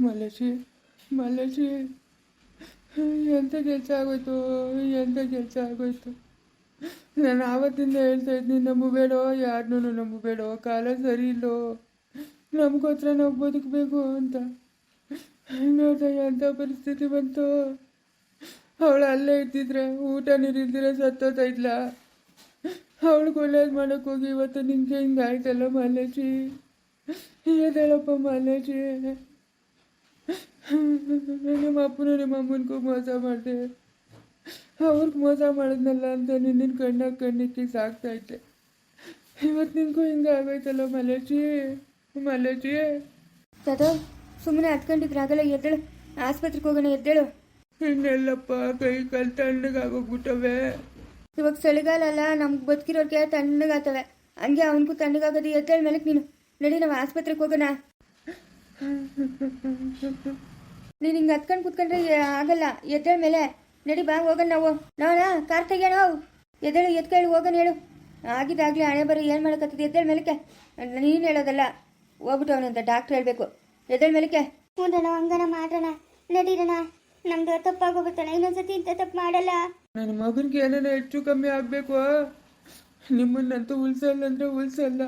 ಮಲೇಶಿ ಮಲ್ಲೇಶಿ ಎಂಥ ಕೆಲಸ ಆಗೋಯ್ತು ಎಂಥ ಕೆಲಸ ಆಗೋಯ್ತು. ನಾನು ಆವತ್ತಿಂದ ಹೇಳ್ತಾ ಇದ್ದೀನಿ ನಂಬಬೇಡೋ? ಯಾರನ್ನೂ ನಂಬಬೇಡೋ? ಕಾಲ ಸರಿ ಇಲ್ಲೋ? ನಮಗೋಸ್ಕರ ನಾವು ಬದುಕಬೇಕು ಅಂತ. ನೋಡ್ದ ಎಂಥ ಪರಿಸ್ಥಿತಿ ಬಂತು? ಅವಳು ಅಲ್ಲೇ ಇದ್ದಿದ್ರೆ, ಊಟ ನೀರಿಲ್ದಿರ ಇದ್ಲ? ಅವಳಿಗೆ ಒಳ್ಳೇದು ಮಾಡೋಕೆ ಹೋಗಿ, ಇವತ್ತು ನಿಂಗೆ ಹಿಂಗಾಯ್ತಲ್ಲ ಮಲ್ಲೇಶಿ ಏನೇಳಪ್ಪ ಮಲೇಶಿ ನಿಮ್ಮ ಅಪ್ಪನೂ ನಿಮ್ಮ ಅಮ್ಮನಿಗೂ ಮೋಸ ಮಾಡಿದೆ. ಅವ್ರಿಗೆ ಮೋಸ ಮಾಡಿದ್ನಲ್ಲ ಅಂತ ನಿನ್ನ ಕಣ್ಣಾಗ ಕಣ್ಣಿಕ್ಕಿ ಸಾಕ್ತಾ ಇದ್ದೆ. ಇವತ್ತು ನಿನ್ಗೂ ಹಿಂಗೆ ಆಗೈತಲ್ಲ ಮಲೇಶಿ ಮಲೇಶಿ ತಾತ ಸುಮ್ಮನೆ ಹತ್ಕೊಂಡಿದ್ರೆ ಆಗಲ್ಲ ಎದ್ದೇಳು. ಆಸ್ಪತ್ರೆಗೆ ಹೋಗೋಣ ಎದ್ದೇಳು. ಇನ್ನೆಲ್ಲಪ್ಪ ಕೈ ಕಾಲು ತಣ್ಣಗಾಗೋಗ್ಬಿಟ್ಟವೆ. ಇವಾಗ ಚಳಿಗಾಲ ಅಲ್ಲ ನಮ್ಗೆ ಬದುಕಿರೋರ್ಗೆ ತಣ್ಣಗಾತವೆ ಹಂಗೆ ಅವನಿಗೂ ತಣ್ಣಗಾಗೋದು ಎದ್ದೇಳ ಮೇಲೆ ನೀನು. ನಡಿ ನಾವು ಆಸ್ಪತ್ರೆಗೆ ಹೋಗೋಣ. ನೀನು ಹಿಂಗೆ ಹತ್ಕೊಂಡು ಕುತ್ಕೊಂಡ್ರೆ ಆಗಲ್ಲ. ಎದ್ದೇಳ ಮೇಲೆ ನಡಿ ಬಾ ಹೋಗೋಣ ನಾವು. ನೋಣ ಕಾರ್ ತೆಗಿಯೋಣ ಎದ್ದೇಳು ಎತ್ಕೇಳಿ ಹೋಗೋಣ ಹೇಳು. ಆಗಿದಾಗ್ಲಿ ಹಣೆ ಬರೀ ಏನು ಮಾಡೋಕತ್ತದ ಎದ್ದೇಳ ಮೇಲಕ್ಕೆ. ನೀನು ಹೇಳೋದಲ್ಲ. ಹೋಗ್ಬಿಟ್ಟು ಅವನಂತ ಡಾಕ್ಟ್ರ್ ಹೇಳಬೇಕು. ಎದ್ದೇಳ ಮೇಲಕ್ಕೆ. ಹ್ಞೂನಣ್ಣ ಹಂಗನ ಮಾಡೋಣ. ನಡೀರಣ. ನಮ್ದು ತಪ್ಪಾಗೋಗ್ಬಿಡ್ತಾನ. ಇನ್ನೊಂದ್ಸತಿ ಇಂಥ ತಪ್ಪು ಮಾಡಲ್ಲ. ನನ್ನ ಮಗನಿಗೆ ಏನಾನ ಹೆಚ್ಚು ಕಮ್ಮಿ ಆಗಬೇಕು. ನಿಮ್ಮನ್ನಂತೂ ಉಳ್ಸಲ್ಲ ಅಂದ್ರೆ ಉಳ್ಸಲ್ಲ.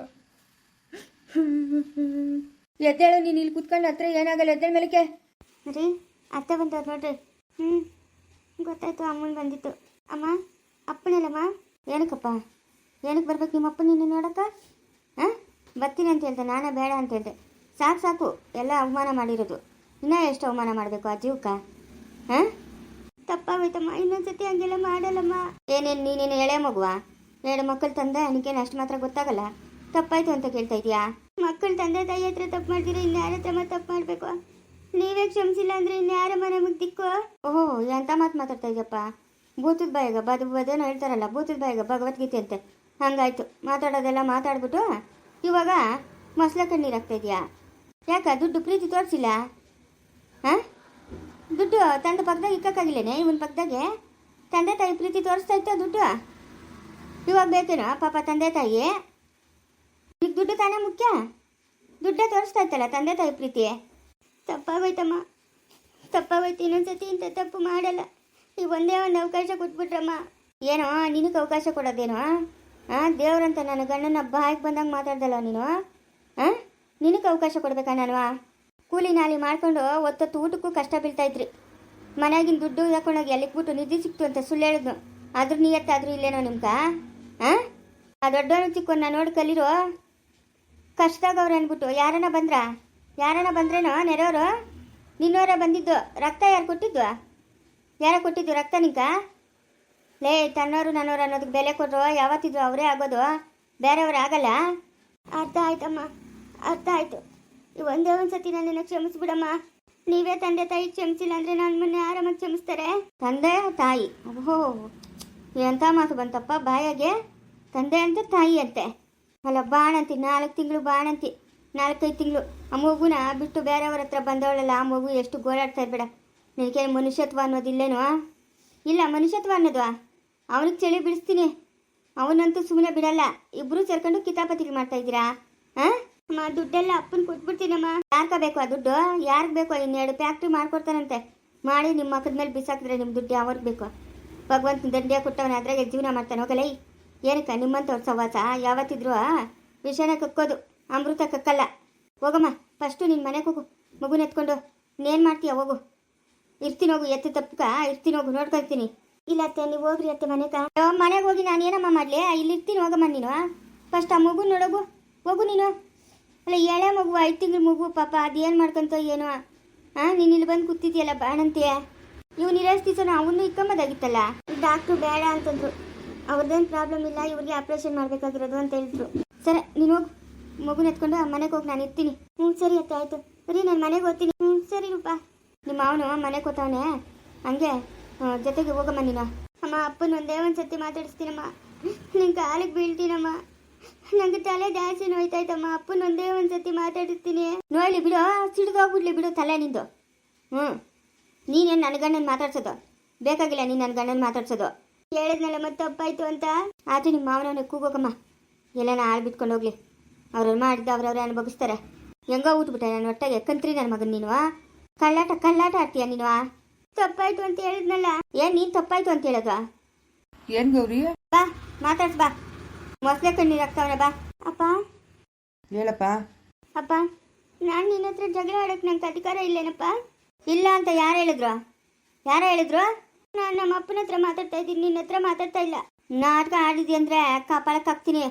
ಎದ್ದೇಳು ನೀನು ಇಲ್ಲಿ ಕುತ್ಕೊಂಡು ಹತ್ರ ಏನಾಗಲ್ಲ. ಎದ್ದೇಳ ಮೇಲಕ್ಕೆ. ರೀ ಅತ್ತೆ ಬಂದವ್ರು ನೋಡ್ರಿ. ಹ್ಞೂ ಗೊತ್ತಾಯ್ತು, ಅಮ್ಮನ ಬಂದಿತ್ತು. ಅಮ್ಮ, ಅಪ್ಪನಲ್ಲಮ್ಮ? ಏನಕ್ಕಪ್ಪ? ಏನಕ್ಕೆ ಬರ್ಬೇಕು ನಿಮ್ಮ ಅಪ್ಪ ನಿನ್ನ ನೋಡಕ್ಕ ಹಾಂ? ಬರ್ತೀನಿ ಅಂತ ಹೇಳ್ದೆ, ನಾನೇ ಬೇಡ ಅಂತ ಹೇಳ್ದೆ. ಸಾಕು ಸಾಕು, ಎಲ್ಲ ಅವಮಾನ ಮಾಡಿರೋದು. ಇನ್ನೂ ಎಷ್ಟು ಅವಮಾನ ಮಾಡಬೇಕು ಆ ಜೀವಕ್ಕ? ಹಾಂ? ತಪ್ಪಾಗೋಯ್ತಮ್ಮ, ಇನ್ನೊಂದ್ಸತಿ ಹಂಗೆಲ್ಲ ಮಾಡಲ್ಲಮ್ಮ. ಏನೇನು, ನೀನೇನು ಎಳೆ ಮಗುವ? ಎರಡು ಮಕ್ಕಳು ತಂದೆ ನನಗೇನು ಅಷ್ಟು ಮಾತ್ರ ಗೊತ್ತಾಗಲ್ಲ. ತಪ್ಪಾಯ್ತು ಅಂತ ಕೇಳ್ತಾ ಇದೀಯಾ? ಮಕ್ಕಳು ತಂದೆ ತಾಯಿ ಹತ್ರ ತಪ್ಪು ಮಾಡ್ತೀರಾ ಯಾರ ಹತ್ರ ತಪ್ಪು ಮಾಡಬೇಕು? ನೀವೇ ಕ್ಷಮಿಸಿಲ್ಲ ಅಂದ್ರೆ ಇನ್ಯಾರಮ್ಮ ನಮಗೆ ದಿಕ್ಕು? ಓಹೋ, ಎಂತ ಮಾತು ಮಾತಾಡ್ತಾ ಇದೆಯಪ್ಪ? ಭೂತದ ಬಾಯಿಗ ಬದು ಬದೇನೋ ಹೇಳ್ತಾರಲ್ಲ, ಭೂತದ ಬಾಯಿಗ ಭಗವದ್ಗೀತೆ ಅಂತೆ ಹಂಗಾಯ್ತು, ಮಾತಾಡೋದೆಲ್ಲ ಮಾತಾಡ್ಬಿಟ್ಟು ಇವಾಗ ಮಸಲ ಕಣ್ಣೀರು ಆಗ್ತಾ ಇದೆಯಾ? ಯಾಕ, ದುಡ್ಡು ಪ್ರೀತಿ ತೋರಿಸಿಲ್ಲ? ಹಾಂ? ದುಡ್ಡು ತಂದೆ ಪಕ್ಕದಾಗ ಇಕ್ಕಾಗಿಲ್ಲೇನೆ ಇವನ್ ಪಕ್ಕದಾಗೆ? ತಂದೆ ತಾಯಿ ಪ್ರೀತಿ ತೋರಿಸ್ತಾ ಇತ್ತ ದುಡ್ಡು? ಇವಾಗ ಬೇಕೇನೋ, ಪಾಪ ತಂದೆ ತಾಯಿ? ಈಗ ದುಡ್ಡು ತಾನೇ ಮುಖ್ಯ? ದುಡ್ಡೇ ತೋರಿಸ್ತಾ ಇತ್ತಲ್ಲ ತಂದೆ ತಾಯಿ ಪ್ರೀತಿ ತಪ್ಪಾಗೋಯ್ತಮ್ಮ. ತಪ್ಪಾಗೋಯ್ತು ಇನ್ನೊಂದ್ಸತಿ ಇಂಥ ತಪ್ಪು ಮಾಡಲ್ಲ. ಈಗ ಒಂದೇ ಒಂದು ಅವಕಾಶ ಕೊಟ್ಬಿಟ್ರಮ್ಮ. ಏನೋ, ನಿನಗೆ ಅವಕಾಶ ಕೊಡೋದೇನೋ? ಹಾಂ ದೇವ್ರಂತ ನನ್ನ ಗಂಡನ ಬಾಯಿಗೆ ಬಂದಂಗೆ ಮಾತಾಡ್ದಲ್ಲ ನೀನು? ಹಾಂ ನಿನಗೆ ಅವಕಾಶ ಕೊಡ್ಬೇಕಾ ನಾನು? ಕೂಲಿ ನಾಲಿ ಮಾಡ್ಕೊಂಡು ಒತ್ತೊತ್ತು ಊಟಕ್ಕೂ ಕಷ್ಟ ಬೀಳ್ತಾಯಿದ್ರಿ ಮನೆಯಾಗಿನ ದುಡ್ಡು ಹಾಕೊಂಡೋಗಿ ಅಲ್ಲಿಗೆ ಬಿಟ್ಟು ನಿಧಿ ಸಿಕ್ತು ಅಂತ ಸುಳ್ಳು ಹೇಳಿದ್ನು ಅದ್ರ ನಿಯತ್ತಾದ್ರೂ ಇಲ್ಲೇನೋ ನಿಮ್ಗೆ? ಹಾಂ ಆ ದೊಡ್ಡವನು ಚಿಕ್ಕವನ್ನ ನೋಡಿ ಕಲಿರೋ ಕಷ್ಟದಾಗ ಅವ್ರು ಅಂದ್ಬಿಟ್ಟು ಯಾರನ್ನ ಬಂದ್ರ? ಯಾರನ್ನ ಬಂದ್ರೇನೋ ನೆರೆಯವರು? ನಿನ್ನವರೇ ಬಂದಿದ್ದು ರಕ್ತ ಯಾರು ಕೊಟ್ಟಿದ್ದು? ಯಾರ ಕೊಟ್ಟಿದ್ದು ರಕ್ತ ನಿಂಕ? ಲೇ ತನ್ನೋರು ನನ್ನೋರು ಅನ್ನೋದಕ್ಕೆ ಬೆಲೆ ಕೊಟ್ಟರು ಯಾವತ್ತಿದ್ರು ಅವರೇ ಆಗೋದು. ಬೇರೆಯವ್ರು ಆಗಲ್ಲ. ಅರ್ಥ ಆಯ್ತಮ್ಮ ಅರ್ಥ ಆಯ್ತು. ಒಂದೇ ಒಂದು ಸತಿ ನನ್ನ ಕ್ಷಮಿಸ್ಬಿಡಮ್ಮ. ನೀವೇ ತಂದೆ ತಾಯಿ ಕ್ಷಮಿಸಿಲ್ಲ ಅಂದರೆ ನನ್ನ ಮೊನ್ನೆ ಆರಾಮಾಗಿ ಕ್ಷಮಿಸ್ತಾರೆ? ತಂದೆ ತಾಯಿ. ಓಹೋ ಎಂಥ ಮಾತು ಬಂತಪ್ಪ ಬಾಯಾಗೆ? ತಂದೆ ಅಂತ ತಾಯಿ ಅಂತೆ. ಅಲ್ಲ ಬಾಣಂತಿ ನಾಲ್ಕು ತಿಂಗಳು ಬಾಣಂತಿ. ನಾಲ್ಕೈದು ತಿಂಗಳು. ಆ ಮಗುನ ಬಿಟ್ಟು ಬೇರೆಯವ್ರ ಹತ್ರ ಬಂದವಳಲ್ಲ ಆ ಮಗು ಎಷ್ಟು ಗೋಳಾಡ್ತಾ ಇರಬೇಡ. ನಿನಗೆ ಮನುಷ್ಯತ್ವ ಅನ್ನೋದಿಲ್ಲೇನೋ? ಇಲ್ಲ, ಮನುಷ್ಯತ್ವ ಅನ್ನೋದು? ಅವನಿಗೆ ಚಳಿ ಬಿಡಿಸ್ತೀನಿ. ಅವನಂತೂ ಸುಮ್ಮನೆ ಬಿಡಲ್ಲ. ಇಬ್ರು ಸೇರ್ಕೊಂಡು ಕಿತಾಪತಿಗೆ ಮಾಡ್ತಾ ಇದ್ದೀರಾ? ಹಾಂ ಅಮ್ಮ, ದುಡ್ಡೆಲ್ಲ ಅಪ್ಪನ ಕೊಟ್ಬಿಡ್ತೀನಮ್ಮ. ಯಾರ್ಕ ಬೇಕು ಆ ದುಡ್ಡು? ಯಾರಿಗೆ ಬೇಕು? ಇನ್ನೆರಡು ಫ್ಯಾಕ್ಟ್ರಿ ಮಾಡ್ಕೊಡ್ತಾನಂತೆ. ಮಾಡಿ ನಿಮ್ಮ ಮಕ್ಕದ ಮೇಲೆ ಬಿಸಾಕಿದ್ರೆ ನಿಮ್ಮ ದುಡ್ಡು ಯಾವ್ರಿಗೆ ಬೇಕು? ಭಗವಂತನ ದಂಡೆ ಕೊಟ್ಟವನ ಅದ್ರಾಗೆ ಜೀವನ ಮಾಡ್ತಾನೆ? ಹೋಗಲೈ. ಏನಕ್ಕ ನಿಮ್ಮಂಥವ್ರ ಸವಾಸ ಯಾವತ್ತಿದ್ರು ವಿಷಯನ ಕಕ್ಕೋದು. ಅಮೃತ ಕಕ್ಕಲ್ಲ ಹೋಗಮ್ಮ ಫಸ್ಟು ನಿನ್ನ ಮನೆಗೆ ಹೋಗು. ಮಗುನ ಎತ್ಕೊಂಡು. ನೀನು ಮಾಡ್ತೀಯ ಹೋಗು. ಇರ್ತೀನಿ ಹೋಗು ಎತ್ತೆ ತಪ್ಪಕ ಇರ್ತೀನಿ ಹೋಗು ನೋಡ್ಕೊಳ್ತೀನಿ ಇಲ್ಲ ಅತ್ತೆ ನೀವು ಹೋಗ್ರಿ ಅತ್ತೆ ಮನೆಗ. ಮನೆಗೆ ಹೋಗಿ ನಾನು ಏನಮ್ಮ ಮಾಡಲಿ? ಇಲ್ಲಿ ಇರ್ತೀನಿ ಹೋಗಮ್ಮ ನೀನು. ಫಸ್ಟ್ ಆ ಮಗು ನೋಡೋಗು ಹೋಗು. ನೀನು. ಅಲ್ಲ ಎಳೆ ಮಗು ಐದು ತಿಂಗಳು ಮಗು ಪಾಪ ಅದೇನು ಮಾಡ್ಕೊಂತ ಏನೋ. ಹಾಂ ನೀನು ಇಲ್ಲಿ ಬಂದು ಕೂತಿದ್ಯಲ್ಲ ಬಾಣಂತೆ. ಇರೋಷ್ಟು ದಿವಸ ಅವನು ಇಕ್ಕಂಬೋದಾಗಿತ್ತಲ್ಲ ಡಾಕ್ಟ್ರು ಬೇಡ ಅಂತಂದ್ರು. ಅವ್ರದ್ದೇನು ಪ್ರಾಬ್ಲಮ್ ಇಲ್ಲ ಇವ್ರಿಗೆ ಆಪ್ರೇಷನ್ ಮಾಡಬೇಕಾಗಿರೋದು ಅಂತ ಹೇಳಿದ್ರು. ಸರಿ ನೀನು ಹೋಗು. ಮಗುನ ಎತ್ಕೊಂಡು ಮನೆಗೆ ಹೋಗಿ ನಾನು ಇರ್ತೀನಿ. ಹ್ಞೂ ಸರಿ ಅತ್ತೆ, ಆಯಿತು. ಸರಿ ನಾನು ಮನೆಗೆ ಹೋಗ್ತೀನಿ. ಹ್ಞೂ ಸರಿ ರೂಪ. ನಿಮ್ಮ ಅವನು ಮನೆಗೆ ಹೋಗ್ತಾವನೆ. ಹಂಗೆ ಜೊತೆಗೆ ಹೋಗಮ್ಮ ನೀನು. ಅಮ್ಮ, ಅಪ್ಪನ ಒಂದೇ ಒಂದು ಸತಿ ಮಾತಾಡಿಸ್ತೀನಮ್ಮ. ನಿನ್ ಕಾಲಿಗೆ ಬೀಳ್ತೀನಮ್ಮ. ನಂಗೆ ತಲೆ ಜಾಸ್ತಿ ನೋಯ್ತಾಯ್ತಮ್ಮ. ಅಪ್ಪನ ಒಂದೇ ಒಂದು ಸತಿ ಮಾತಾಡಿಸ್ತೀನಿ. ನೋಡಿ ಬಿಡು ಸಿಡ್ದೋಗ್ಬಿಡ್ಲಿ ಬಿಡು ತಲೆ ನಿಂದು. ಹ್ಞೂ ನೀನೇನು ನನ್ನ ಗಂಡನ ಮಾತಾಡ್ಸೋದು? ಬೇಕಾಗಿಲ್ಲ ನೀನು ನನ್ನ ಗಂಡನ ಮಾತಾಡ್ಸೋದು. ಹೇಳಿದ್ನಲ್ಲ ಮತ್ತೆ ತಪ್ಪಾಯ್ತು ಅಂತ? ಆಚೆ ನಿಮ್ಮ ಮಾವನವನ್ನ ಕೂಗೋಕಮ್ಮ ಎಲ್ಲನ ಆಳು ಬಿಟ್ಕೊಂಡು ಹೋಗ್ಲಿ. ಅವ್ರವ್ರು ಮಾಡಿದ್ದ ಅವ್ರವ್ರೇ ಅನುಭವಿಸ್ತಾರೆ. ಹೆಂಗೋ ಊದ್ಬಿಟ್ಟೆ ನಾನು ಹೊಟ್ಟೆಗೆ ಕಂತ್ರಿ ನನ್ನ ಮಗನ ನೀನು ಕಳ್ಳಾಟ ಕಳ್ಳಾಟ ಆಡ್ತೀಯ ನೀನು ತಪ್ಪಾಯ್ತು ಅಂತ ಹೇಳಿದ್ನಲ್ಲ. ಏನ್ ನೀನ್ ತಪ್ಪಾಯ್ತು ಅಂತ ಹೇಳೋದು? ಏನ್ ಗೌರಿ? ಬಾ ಮಾತಾಡ್ಸ್ ಬಾ. ಮೊಸಳೆ ಕಣ್ಣೀರ್ ಆಗ್ತಾವನೆ ಬಾ. ಅಪ್ಪ? ಹೇಳಪ್ಪ. ಅಪ್ಪ ನಾನು ನಿನ್ನ ಹತ್ರ ಜಗಳ ಆಡಕ್ ನಂಗೆ ಅಧಿಕಾರ ಇಲ್ಲೇನಪ್ಪ? ಇಲ್ಲ ಅಂತ ಯಾರು ಹೇಳಿದ್ರು? ಯಾರು ಹೇಳಿದ್ರು? ನಾನು ನಮ್ಮ ಅಪ್ಪನ ಹತ್ರ ಮಾತಾಡ್ತಾ ಇದ್ದೀನಿ ನಿನ್ನ ಹತ್ರ ಮಾತಾಡ್ತಾ ಇಲ್ಲ. ನಾಟಕ ಆಡಿದ್ಯಂದ್ರೆ ಅಂದ್ರೆ ಕಾಪಾಡಕ್ ಹಾಕ್ತೀನಿ.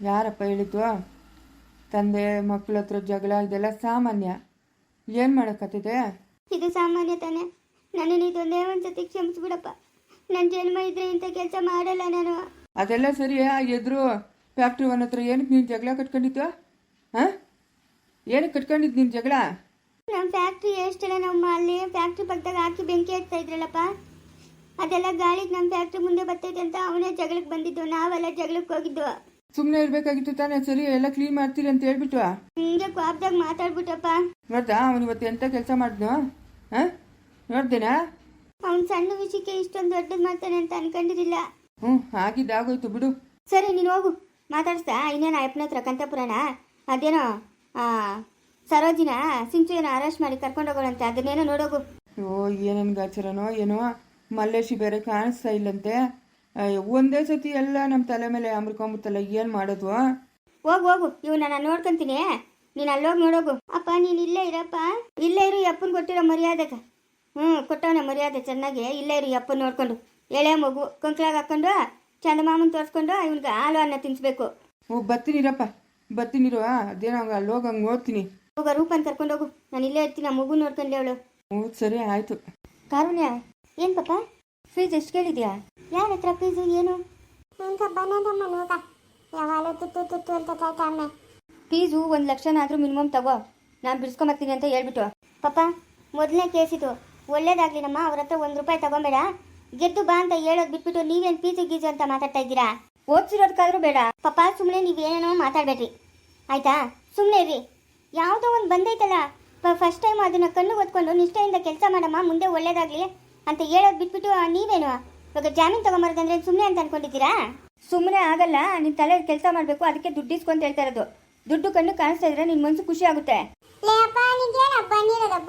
ಯಾರಪ್ಪ ಹೇಳಿದ್ದು? ತಂದೆ ಮಕ್ಕಳ ಹತ್ರ ಜಗಳ ಇದೆಲ್ಲ ಸಾಮಾನ್ಯ. ಏನು ಮಾಡೋಕ್ಕತ್ತಿದೆ ಇದು ಸಾಮಾನ್ಯ ತಾನೆ. ನನ್ನನ್ನು ಇದೊಂದೇ ಒಂದ್ಸತಿ ಕ್ಷಮಿಸ್ಬಿಡಪ್ಪ. ನನ್ನ ಜನ್ಮ ಇದ್ರೆ ಇಂಥ ಕೆಲಸ ಮಾಡಲ್ಲ ನಾನು. ಅದೆಲ್ಲ ಸರಿ ಆ ಎದುರು ಫ್ಯಾಕ್ಟ್ರಿ ಒನ್ ಹತ್ರ ಏನಕ್ಕೆ ನೀನು ಜಗಳ ಕಟ್ಕೊಂಡಿದ್ದು ಹಾಂ? ಏನಕ್ಕೆ ಕಟ್ಕೊಂಡಿದ್ದು ನೀನು ಜಗಳ? ನಮ್ಮ ಫ್ಯಾಕ್ಟ್ರಿ ಎಷ್ಟೆಲ್ಲ ನಮ್ಮ ಅಲ್ಲಿ ಫ್ಯಾಕ್ಟ್ರಿ ಪಕ್ಕದಾಗ ಹಾಕಿ ಬೆಂಕಿ ಹಚ್ತಾ ಇದ್ರಲ್ಲಪ್ಪ? ಅದೆಲ್ಲ ಗಾಳಿಗೆ ನಮ್ಮ ಫ್ಯಾಕ್ಟ್ರಿ ಮುಂದೆ ಬರ್ತೈತೆ ಅಂತ ಅವನೇ ಜಗಳಕ್ಕೆ ಬಂದಿದ್ದು. ನಾವೆಲ್ಲ ಜಗಳಕ್ಕೆ ಹೋಗಿದ್ದು. ಸುಮ್ಮನೆ ಇರಬೇಕಾಗಿತ್ತು ತಾನೇ. ಸರಿ ಎಲ್ಲ ಕ್ಲೀನ್ ಮಾಡ್ತೀರಿ ಅಂತ ಹೇಳ್ಬಿಟ್ಟು ಹಿಂಗೆ ಮಾತಾಡ್ಬಿಟ್ಟಪ್ಪ. ನೋಡ್ದಾ ಅವನು ಇವತ್ತು ಎಂತ ಕೆಲಸ ಮಾಡಿದ್ನು? ಹಾಂ? ನೋಡ್ದೇನಾ? ಅವ್ನು ಸಣ್ಣ ವಿಷಯಕ್ಕೆ ಇಷ್ಟೊಂದು ದೊಡ್ಡದು ಮಾಡ್ತಾನೆ ಅಂತ ಅನ್ಕೊಂಡಿರಲಿಲ್ಲ ಹ್ಞೂ ಆಗಿದ್ದಾಗೋಯ್ತು ಬಿಡು. ಸರಿ ನೀನು ಹೋಗು. ಮಾತಾಡಿಸ್ತಾ ಇನ್ನೇನು ಅಯ್ಯಪ್ಪನ ಹತ್ರ ಕಂತಪುರನ ಅದೇನೋ ಆ, ಸರೋಜಿನ ಏನೋ ಅರೆಸ್ಟ್ ಮಾಡಿ ಕರ್ಕೊಂಡೋಗೋಣಂತೆ ಅದನ್ನೇನೋ ನೋಡೋಗು. ಓ ಏನೇನು ಗಾಚರನೋ ಏನೋ. ಮಲ್ಲೇಶಿ ಬೇರೆ ಕಾಣಿಸ್ತಾ ಇಲ್ಲಂತೆ. ಒಂದೇ ಸತಿ ಎಲ್ಲ ನಮ್ಮ ತಲೆ ಮೇಲೆ ಅಮ್ರಕೊಂಬಿತ್ತಲ್ಲ ಏನು ಮಾಡೋದು? ಹೋಗು ಹೋಗು. ಇವನ್ನ ನಾನು ನೋಡ್ಕೊಂತೀನಿ. ನೀನು ಅಲ್ಲೋಗಿ ನೋಡೋಗು. ಅಪ್ಪ ನೀನು ಇಲ್ಲೇ ಇರಪ್ಪ. ಇಲ್ಲೇ ಇರು ಅಪ್ಪನ ಕೊಟ್ಟಿರೋ ಮರ್ಯಾದೆಗೆ ಹ್ಞೂ ಕೊಟ್ಟವನ ಮರ್ಯಾದೆ ಚೆನ್ನಾಗಿ. ಇಲ್ಲೇ ಇರು ಅಪ್ಪನ ನೋಡ್ಕೊಂಡು. ಎಳೆ ಮಗು ಕೊಂಕ್ಳಾಗ ಹಾಕೊಂಡು ಚಂದಮಾಮನ್ ತೋರಿಸ್ಕೊಂಡು ಇವನ್ಗೆ ಹಾಲು ಅನ್ನ ತಿನ್ಸ್ಬೇಕು. ಓ ಬರ್ತೀನಿರಪ್ಪ. ಬರ್ತೀನಿರು ಅದೇನೋ ಹಂಗೆ ಅಲ್ಲಿ ಹೋಗಿ ಹಂಗೆ ಓದ್ತೀನಿ. ಹೋಗ ರೂಪನ್ ಕರ್ಕೊಂಡೋಗು. ನಾನು ಇಲ್ಲೇ ಇರ್ತೀನಿ ಆ ಮಗು ನೋಡ್ಕೊಂಡೆ ಅವಳು. ಹ್ಞೂ ಸರಿ ಆಯಿತು. ಕಾರುಣ್ಯ ಏನ್ ಪಾಪ? ಫೀಸ್ ಎಷ್ಟು ಕೇಳಿದ್ಯಾ? ಯಾರ ಹತ್ರ ಫೀಸು ಏನು? ಯಾವಾಗ ತುತ್ತು ತುತ್ತು ಅಂತ ತಾಯ್ತಾಮೆ ಫೀಸು ಒಂದು ಲಕ್ಷನಾದ್ರೂ ಮಿನಿಮಮ್ ತಗೋ. ನಾನು ಬಿಡಿಸ್ಕೊಂಬರ್ತೀನಿ ಅಂತ ಹೇಳ್ಬಿಟ್ಟು. ಪಾಪ ಮೊದಲನೇ ಕೇಸಿದು ಒಳ್ಳೇದಾಗ್ಲಿ ನಮ್ಮ ಅವ್ರ ಹತ್ರ ಒಂದು ರೂಪಾಯಿ ತಗೊಂಬೇಡ. ಗೆದ್ದು ಬಾ ಅಂತ ಹೇಳೋದು ಬಿಟ್ಬಿಟ್ಟು ನೀವೇನು ಪೀಸು ಗೀಸು ಅಂತ ಮಾತಾಡ್ತಾ ಇದ್ದೀರಾ? ಓದ್ಸಿರೋದಕ್ಕಾದ್ರೂ ಬೇಡ. ಪಾಪ ಸುಮ್ಮನೆ ಏನೇನೋ ಮಾತಾಡಬೇಡ್ರಿ. ಆಯ್ತಾ? ಸುಮ್ಮನೆ ಇರ್ರಿ. ಯಾವುದೋ ಒಂದು ಬಂದೈತಲ್ಲ. ಫಸ್ಟ್ ಟೈಮ್ ಅದನ್ನು ಕಣ್ಣು ಓದ್ಕೊಂಡು ನಿಷ್ಠೆಯಿಂದ ಕೆಲಸ ಮಾಡಮ್ಮ. ಮುಂದೆ ಒಳ್ಳೇದಾಗ್ಲಿ. ಅಂತ ಹೇಳೋದು ಬಿಟ್ಬಿಟ್ಟು ನೀವೇನು? ಇವಾಗ ಜಾಮೀನು ತಗೊಂಬರೋದಂದ್ರೆ ಸುಮ್ಮನೆ ಅಂತ ಅನ್ಕೊಂಡಿದ್ದೀರಾ? ಸುಮ್ಮನೆ ಆಗಲ್ಲ ನಿನ್ನ ತಲೆ ಕೆಲಸ ಮಾಡಬೇಕು ಅದಕ್ಕೆ ದುಡ್ಡು ಇಸ್ಕೊಂತ ಹೇಳ್ತಾ ಇರೋದು. ದುಡ್ಡು ಕಣ್ಣು ಕಾಣಿಸ್ತಾ ಇದ್ರೆ ನಿನ್ನ ಮನಸ್ಸು ಖುಷಿ ಆಗುತ್ತೆ. ನಿಮ್ಮ ಅಪ್ಪನೇ ಓದಿಸಿರೋದು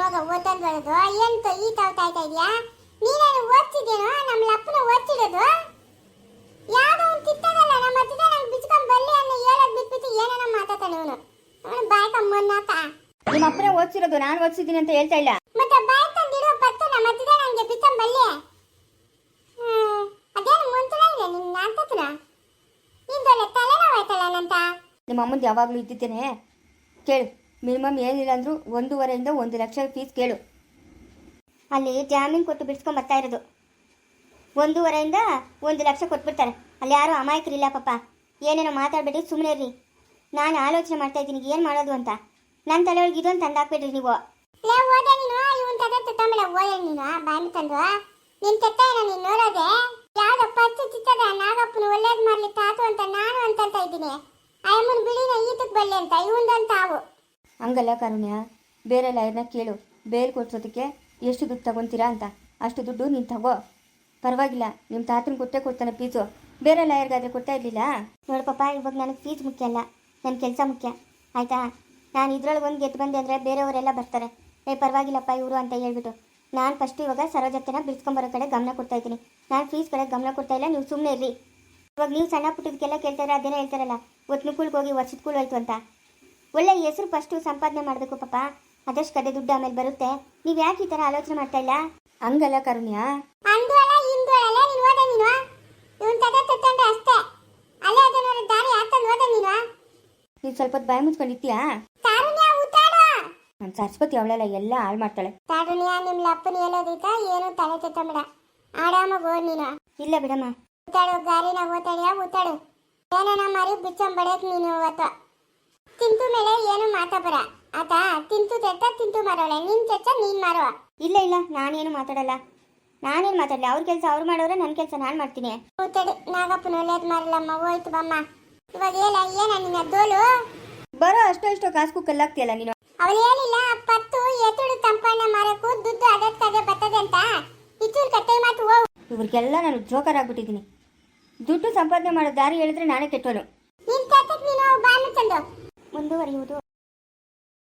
ನಾನು ಓದಿಸಿದ್ದೀನಿ ಅಂತ ಹೇಳ್ತಾ ಬರೋದು ಎಂತ ಈ ತಾವ್ ತಾಯ್ತಾ ಇದೆಯಾ ನೀನೇನು ಓದ್ತಿದ್ದೇನೋ ನಮ್ಮ ಅಪ್ಪನ ಓದ್ತಿರೋದು ಯಾವ್ದೋ ಒಂದು ತಿತ್ತದಲ್ಲ ನಮ್ಮ ಅಜ್ಜದ ನಂಗೆ ಬಿಚ್ಕೊಂಡ್ ಬಲ್ಲಿ ಅನ್ನೋ ಹೇಳೋದ್ ಬಿಟ್ಬಿಟ್ಟು ಏನೇನೋ ಮಾತಾಡ್ತಾನೆ ಇವನು ಅವನು ಬಾಯ್ ಕಮ್ಮನ್ನಾತ ನಿಮ್ಮ ಅಪ್ಪನೇ ಓದಿಸಿರೋದು ನಾನು ಓದಿಸಿದ್ದೀನಿ ಅಂತ ಹೇಳ್ತಾ ಇಲ್ಲ ಮತ್ತೆ ಬಾಯ್ ತಂದಿರೋ ಪತ್ತು ನಮ್ಮ ಅಜ್ಜದ ನಂಗೆ ಬಿಚ್ಕೊಂಡ್ ಬಲ್ಲಿ ಹ್ಮ್ ಅದೇನು ಮುಂತನ ಇದೆ ನಿನ್ನ ಅಂತತ್ರ ನಿಂದೊಳ್ಳೆ ತಲೆನೋವಾಯ್ತಲ್ಲ ನಂತ ನಿಮ್ಮ ಅಮ್ಮಂದು ಯಾವಾಗಲೂ ಇದ್ದಿದ್ದೇನೆ. ಕೇಳು. ಮಿನಿಮಮ್ ಏನಿಲ್ಲ ಅಂದರೂ ಒಂದೂವರೆಯಿಂದ ಒಂದು ಲಕ್ಷ ಫೀಸ್ ಕೇಳು. ಅಲ್ಲಿ ಜಾಮೀನು ಕೊಟ್ಟು ಬಿಡ್ಸ್ಕೊಂಡು ಬರ್ತಾ ಇರೋದು. ಒಂದೂವರೆಯಿಂದ ಒಂದು ಲಕ್ಷ ಕೊಟ್ಬಿಡ್ತಾರೆ. ಅಲ್ಲಿ ಯಾರು ಅಮಾಯಕರಿಲ್ಲ ಪಾಪ. ಏನೇನೋ ಮಾತಾಡ್ಬೇಡಿ ಸುಮ್ಮನೆ ಇರ್ರಿ. ನಾನು ಆಲೋಚನೆ ಮಾಡ್ತಾ ಇದ್ದೀನಿ ಏನು ಮಾಡೋದು ಅಂತ. ನನ್ನ ತಲೆಯೊಳಗೆ ಇದೊಂದು ತಂದು ನಿನ್? ನೀವು ನಾಗಪ್ಪನ ಒಳ್ಳೇದ್ ಮಾಡ್ಲಿ ತಾತು ಅಂತ, ನಾನು ಅಂತಂತ ಇದ್ದೀನಿ. ಅಯ್ಯಮ್ಮನ ಬಿಳಿನ ಈತಕ್ ಬಲ್ಲೆ ಅಂತ ಇವಂದಂತ ಅವು. ಹಂಗಲ್ಲ ಕರುಣ್ಯ ಬೇರೆ ಲಯರ್ನ ಕೇಳು ಬೇರೆ ಕೊಡ್ಸೋದಕ್ಕೆ ಎಷ್ಟು ದುಡ್ಡು ತಗೊಂತೀರಾ ಅಂತ. ಅಷ್ಟು ದುಡ್ಡು ನೀನು ತಗೋ. ಪರವಾಗಿಲ್ಲ ನಿಮ್ಮ ತಾತನ ಕೊಟ್ಟೆ ಕೊಡ್ತಾನೆ ಫೀಸು ಬೇರೆ ಲಾಯರ್ಗಾದ್ರೆ ಕೊಡ್ತಾ ಇರಲಿಲ್ಲ? ನೋಡು ಪಾಪ ಇವಾಗ ನನಗೆ ಫೀಸ್ ಮುಖ್ಯ ಅಲ್ಲ ನನ್ನ ಕೆಲಸ ಮುಖ್ಯ. ಆಯಿತಾ? ನಾನು ಇದ್ರೊಳಗೆ ಒಂದು ಗೆದ್ದು ಬಂದೆ ಅಂದರೆ ಬೇರೆಯವರೆಲ್ಲ ಬರ್ತಾರೆ. ಏ ಪರವಾಗಿಲ್ಲಪ್ಪ ಇವರು ಅಂತ ಹೇಳ್ಬಿಟ್ಟು. ನಾನು ಫಸ್ಟ್ ಇವಾಗ ಸರೋಜತ್ತೆನ ಬಿಡಿಸ್ಕೊಂಬರೋ ಕಡೆ ಗಮನ ಕೊಡ್ತಾ ಇದ್ದೀನಿ. ನಾನು ಫೀಸ್ ಕಡೆ ಗಮನ ಕೊಡ್ತಾ ಇಲ್ಲ ನೀವು ಸುಮ್ಮನೆ ಇರ್ರಿ. ಇವಾಗ ನೀವು ಸಣ್ಣ ಪುಟ್ಟದಕ್ಕೆಲ್ಲ ಕೇಳ್ತಾರೆ ಅದೇನೋ ಹೇಳ್ತಾರಲ್ಲ. ಒತ್ತು ಕುಳ್ಗೆ ಹೋಗಿ ವರ್ಷದ ಕೂಲ್ ಹೋಯ್ತು ಅಂತ. ಒಳ್ಳೆ ಹೆಸರು ಫಸ್ಟು ಸಂಪಾದನೆ ಮಾಡಬೇಕು ಪಾಪ. ಅದಷ್ಟು ಕದೆ ದುಡ್ಡು ಆಮೇಲೆ ಬರುತ್ತೆ. ನೀವು ಯಾಕೆ ಈ ಥರ ಆಲೋಚನೆ ಮಾಡ್ತಾ ಇಲ್ಲ? ಹಂಗಲ್ಲ ಕರುಣ್ಯ. ನೀನು ಸ್ವಲ್ಪ ಹೊತ್ತು ಬಾಯಿ ಮುಚ್ಕೊಂಡಿರ್ತೀಯಾ? ನನ್ನ ಸರಸ್ವತಿ ಅವಳೆಲ್ಲ ಎಲ್ಲ ಹಾಳು ಮಾಡ್ತಾಳೆ. ತಾರುಣ್ಯ ನಿಮ್ಮ ಲಪ್ಪನ ಹೇಳೋದೈತ ಏನು ತಲೆ ತತ್ತಂಬಿಡ ಆರಾಮಾಗಿ ನೀನು. ಇಲ್ಲ ಬಿಡಮ್ಮ. ಊತಾಡು ಗಾರಿನ ಓತಾಳಿಯ ಉತ್ತಾಳು ಏನನ ಮಾರಿ ಬಿಚ್ಚಂಬಡಕ್ ನೀನು ಅವತ್ತ. ತಿಂತು ಮೇಲೆ ಏನು ಮಾತಾಬರ ಆತ ತಿಂತು ತೆತ್ತ ತಿಂತು ಮಾರೋಳೆ. ನಿನ್ ಚೆಚ್ಚ ನೀನ್ ಮಾರೋ ಇಲ್ಲ ಇಲ್ಲ ನಾನೇನು ಮಾತಾಡಲ್ಲ. ನಾನೇನು ಮಾತಾಡಲ್ಲ ಅವ್ರ ಕೆಲಸ ಅವ್ರು ಮಾಡೋರೆ ನನ್ನ ಕೆಲಸ ನಾನು ಮಾಡ್ತೀನಿ. ಕೂತಡಿ ನಾಗಪ್ಪನ ಒಳ್ಳೇದ್ ಅಮ್ಮ ಹೋಯ್ತು ಬಮ್ಮ. ಇವಾಗ ಏನ ಏನ ನಿನ್ನ ದೋಲು? ಬರೋ ಅಷ್ಟೋ ಇಷ್ಟೋ ಕಾಸು ಕಲ್ಲಾಗ್ತಿಯಲ್ಲ ನೀನು? ಅವಳು ಏನಿಲ್ಲ ಪತ್ತು ಎತ್ತುಡು ತಂಪಣ್ಣ ಮಾರಕ್ಕೂ ದುಡ್ಡು ಅದಕ್ಕಾಗೆ ಬರ್ತದೆ ಅಂತ. ಇಚ್ಚೂರು ಕಟ್ಟೆ ಮಾತು ಹೋಗು. ಇವ್ರಿಗೆಲ್ಲ ನಾನು ಜೋಕರ್ ಆಗ್ಬಿಟ್ಟಿದ್ದೀನಿ. ದುಡ್ಡು ಸಂಪಾದನೆ ಮಾಡೋ ದಾರಿ ಹೇಳಿದ್ರೆ ನಾನೇ ಕೆಟ್ಟವನು. ಮುಂದುವರಿಯುವುದು.